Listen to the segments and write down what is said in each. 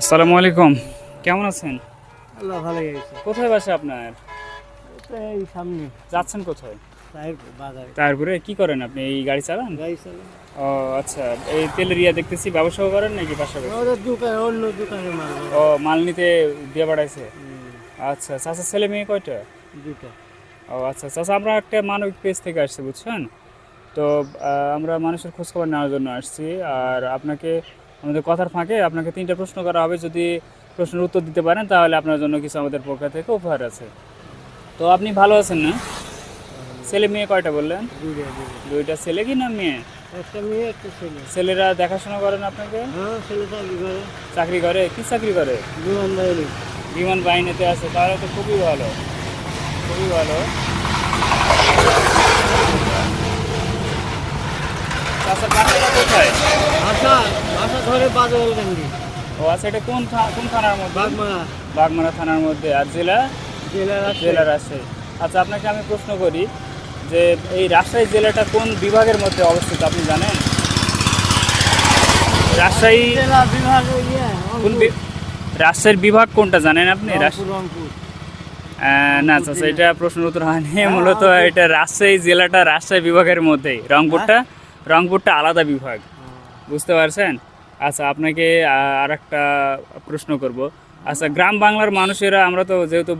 আসসালামু আলাইকুম। কেমন আছেন? আল্লাহ ভালো গেছে কোথায় বাসা আপনার? এই সামনে। যাচ্ছেন কোথায়? তারপরে কি করেন আপনি? এই গাড়ি চালান? গাড়ি চালা ও আচ্ছা। এই তেলের ইয়া দেখতেছি ব্যবসাও করেন নাকি পাশাপাশি দোকানে অন্য দোকানে মাল ও মাল নিতে দিয়ে বাড়াইছে? আচ্ছা চাচা ছেলে মেয়ে কয়টা? দুটো ও আচ্ছা চাচা আমরা একটা মানবিক পেজ থেকে আসছি বুঝছেন? তো আমরা মানুষের খোঁজখবর নেওয়ার জন্য আসছি আর আপনাকে আমাদের কথার ফাঁকে আপনাকে তিনটা প্রশ্ন করা হবে। যদি প্রশ্নের উত্তর দিতে পারেন তাহলে আপনার জন্য কিছু আমাদের পক্ষ থেকে উপহার আছে। তো আপনি ভালো আছেন না? ছেলে মেয়ে কয়টা বললেন? দুইটা ছেলে কি না মেয়ে? একটা মেয়ে একটা ছেলে। ছেলেরা দেখাশোনা করেন আপনাকে? হ্যাঁ ছেলে চাকরি করে। চাকরি করে? কি চাকরি করে? বিমান বাহিনী। বিমান বাহিনীতে আছে তাহলে তো খুবই ভালো। খুবই ভালো। আচ্ছা কোথায়? ধরে বাজার ও আচ্ছা এটা কোন কোন থানার মধ্যে? বাগমারা। বাগমারা থানার মধ্যে। আর জেলা? জেলা রাজশাহী। আচ্ছা আপনাকে আমি প্রশ্ন করি যে এই রাজশাহী জেলাটা কোন বিভাগের মধ্যে অবস্থিত আপনি জানেন? রাজশাহী জেলা বিভাগ কোন রাজশাহীর বিভাগ কোনটা জানেন আপনি? না আচ্ছা এটা প্রশ্ন উত্তর হয়নি। মূলত এটা রাজশাহী জেলাটা রাজশাহী বিভাগের মধ্যেই। রংপুরটা? রংপুরটা আলাদা বিভাগ। বুঝতে পারছেন? আচ্ছা আপনাকে আর একটা প্রশ্ন করব। আচ্ছা গ্রাম বাংলার মানুষেরা আমরা তো যেহেতু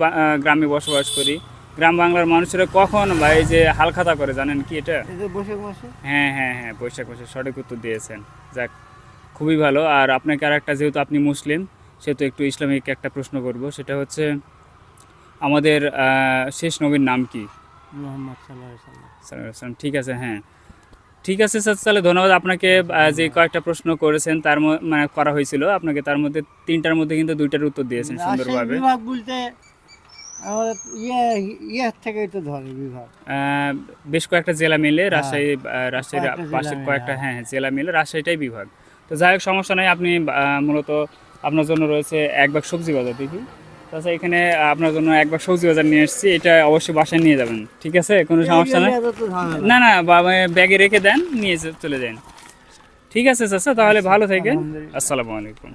গ্রামে বসবাস করি গ্রাম বাংলার মানুষেরা কখন এই যে হালখাতা করে জানেন কি এটা? হ্যাঁ হ্যাঁ হ্যাঁ বৈশাখ মাসে সঠিক উত্তর দিয়েছেন। যাক খুবই ভালো। আর আপনাকে আর একটা যেহেতু আপনি মুসলিম সেহেতু একটু ইসলামিক একটা প্রশ্ন করব। সেটা হচ্ছে আমাদের শেষ নবীর নাম কি? মোহাম্মদ সাল্লাহ সাল্লাম। ঠিক আছে হ্যাঁ। ঠিক আছে স্যার তাহলে ধন্যবাদ আপনাকে যে কয়েকটা প্রশ্ন করেছেন তার মানে করা হয়েছিল। আপনাকে তার মধ্যে তিনটার মধ্যে কিন্তু দুইটার উত্তর দিয়েছেন সুন্দরভাবে। বিভাগ বলতে ইয়ে ইয়ে বেশ কয়েকটা জেলা মিলে রাজশাহী রাজশাহীর পাশে কয়েকটা হ্যাঁ। হ্যাঁ জেলা মিলে রাজশাহীটাই বিভাগ। তো যাই হোক সমস্যা নেই আপনি মূলত আপনার জন্য রয়েছে এক ব্যাগ সবজি বাজার দেখি। তাছাড়া এখানে আপনার জন্য একবার সবজি বাজার নিয়ে এসেছি। এটা অবশ্যই বাসায় নিয়ে যাবেন ঠিক আছে? কোনো সমস্যা নেই। না না বাবা ব্যাগে রেখে দেন নিয়ে চলে যান। ঠিক আছে চাচা তাহলে ভালো থাকেন। আসসালামু আলাইকুম।